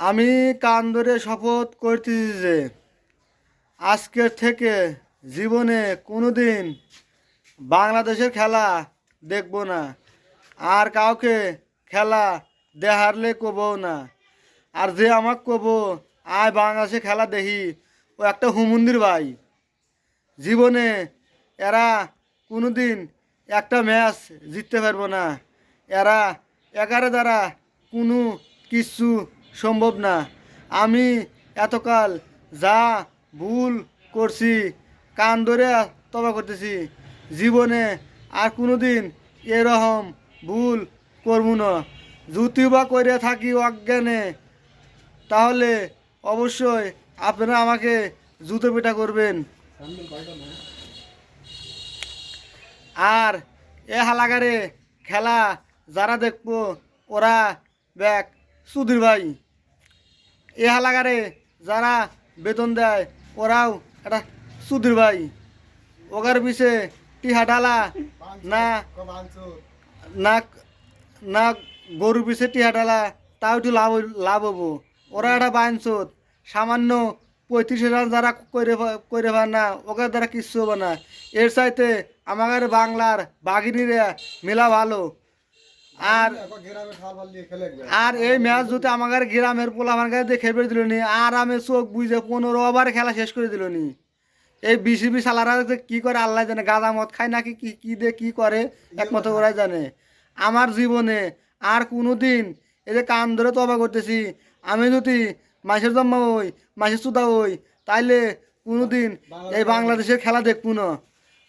আমি কান ধরে শপথ করতেছি যে আজকের থেকে জীবনে কোনো দিন বাংলাদেশের খেলা দেখব না, আর কাউকে খেলা দেহারলে কবও না। আর যে আমাকে কব, আয় বাংলাদেশে খেলা দেখি, ও একটা হুমন্দির ভাই। জীবনে এরা কোনো দিন একটা ম্যাচ জিততে পারব না। এরা এগারো দ্বারা কোনো কিছু সম্ভব না। আমি এতকাল যা ভুল করছি, কান ধরে তবা করতেছি, জীবনে আর কোনো দিন এরকম ভুল করব না। যদি বা করে থাকি অজ্ঞানে, তাহলে অবশ্যই আপনারা আমাকে জুতো পেটা করবেন। আর এ হালাগারে খেলা যারা দেখব, ওরা ব্যাক সুধীর ভাই। এ হালাগারে যারা বেতন দেয়, ওরাও একটা সুধীর ভাই। ওগার পিছে টিহা ডালা, না না না গরু পিছে টিহা ডালা, তাও একটু লাভ লাভ হব। ওরা একটা বাইনচোত সামান্য পঁয়ত্রিশ হাজার যারা করে করে পার না ওকে দ্বারা কিচ্ছু হবে না। এর চাইতে আমাদের বাংলার বাঘিনীরা মেলা ভালো। আর আর এই ম্যাচ যদি আমাদের গ্রামের পোলাভান কাছে দিয়ে খেলবে দিল নি আর আমি চোখ বুঝে পনেরো ওভার খেলা শেষ করে দিল নি। এই বিসিবি সালারা কি করে আল্লাহ জানে গাঁদা মদ খায় নাকি কি কি দিয়ে কি করে একমাত্র ওরাই জানে। আমার জীবনে আর কোনো দিন এই যে কান ধরে তবা করতেছি আমি যদি মাসের জন্মা হই মাসের সুদা হই তাইলে কোনো দিন এই বাংলাদেশের খেলা দেখব না।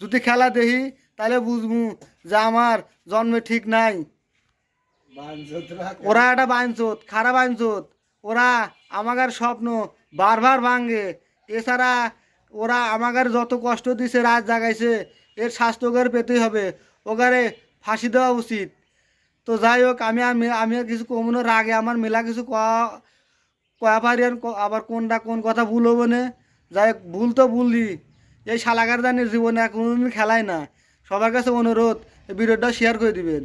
যদি খেলা দেখি তাহলে বুঝব যে আমার জন্মে ঠিক নাই। ওরা একটা বাইনচোত খারাপ বাইনচোত ওরা আমাদের স্বপ্ন বারবার ভাঙ্গে এছাড়া ওরা আমাদের যত কষ্ট দিছে, রাত জাগাইছে, এর স্বাস্থ্য ওগারে পেতেই হবে। ওগারে ফাঁসি দেওয়া উচিত। তো যাই হোক, আমি আর আমি আর কিছু কমনো রাগে আমার মেলা কিছু কয়া পারি আবার কোনটা কোন কথা ভুল হব না। যাই হোক, ভুল তো ভুললি এই শালাগার দানের জীবনে কোনোদিন খেলায় না। সবার কাছে অনুরোধ ভিডিওটা শেয়ার করে দিবেন।